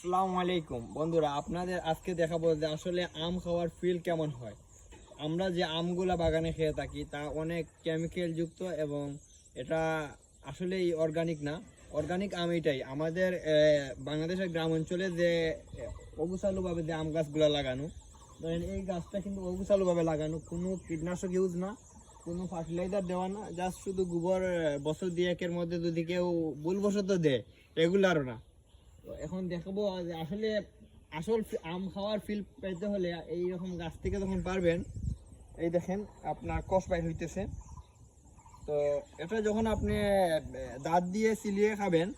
আসসালামু আলাইকুম। বন্ধুরা, আপনাদের আজকে দেখাবো যে আসলে আম খাওয়ার ফিল কেমন হয়। আমরা যে আমগুলা বাগানে খেয়ে থাকি, তা অনেক কেমিক্যাল যুক্ত এবং এটা আসলেই অর্গানিক না। অর্গানিক আম এটাই। আমাদের বাংলাদেশের গ্রাম অঞ্চলে যে অগুসালুভাবে যে আম গাছগুলো লাগানো, ধরেন এই গাছটা কিন্তু অগুসালুভাবে লাগানো, কোনো কীটনাশক ইউজ না, কোনো ফার্টিলাইজার দেওয়া না জাস্ট শুধু গোবর বছর বছর দিয়েকের মধ্যে যদি কেউ ভুলবশত দেয় রেগুলারও না। এখন দেখাবো আসলে আসল আম খাওয়ার ফিল পেতে হলে এই রকম গাছ থেকে যখন পারবেন, এই দেখেন আপনার কষ বাইর হইতেছে। তো এটা যখন আপনি দাঁত দিয়ে চিলিয়ে খাবেন,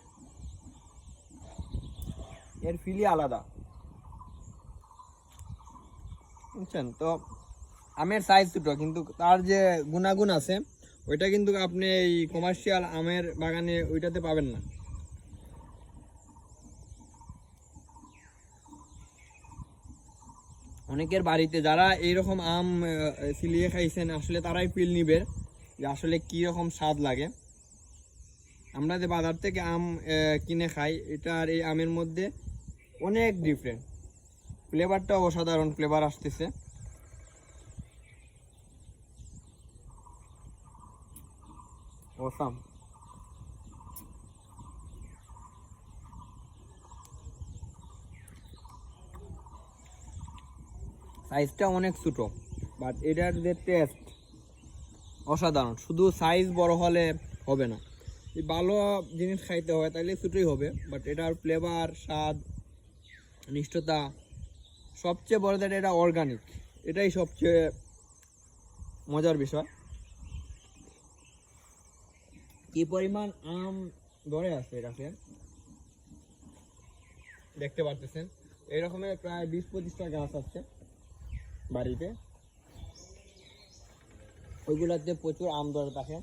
এর ফিলই আলাদা। বুঝছেন? তো আমের সাইজ দুটো, কিন্তু তার যে গুণাগুণ আছে, ওইটা কিন্তু আপনি এই কমার্শিয়াল আমের বাগানে ওইটাতে পাবেন না। অনেকের বাড়িতে যারা এইরকম আম সিলিয়ে খাইছেন, আসলে তারাই ফিল নিবে যে আসলে কি রকম স্বাদ লাগে। আমরা যে বাজার থেকে আম কিনে খাই, এটা আর এই আমের মধ্যে অনেক ডিফারেন্ট ফ্লেভারটা অসাধারণ ফ্লেভার আসতেছে। অসাম সাইজটা অনেক ছোটো বাট এটার যে টেস্ট অসাধারণ। শুধু সাইজ বড় হলে হবে না। ভালো জিনিস খাইতে হয় তাহলে ছোটোই হবে বাট এটার ফ্লেভার স্বাদ, নিষ্ঠতা, সবচেয়ে বড় যেটা, এটা অর্গানিক এটাই সবচেয়ে মজার বিষয়। কি পরিমাণ আম ধরে আছে এটাকে দেখতে পারতেছেন। এরকমের প্রায় বিশ পঁচিশটা গাছ আছে। বাড়িতে। ওইগুলোতে প্রচুর আম থাকে।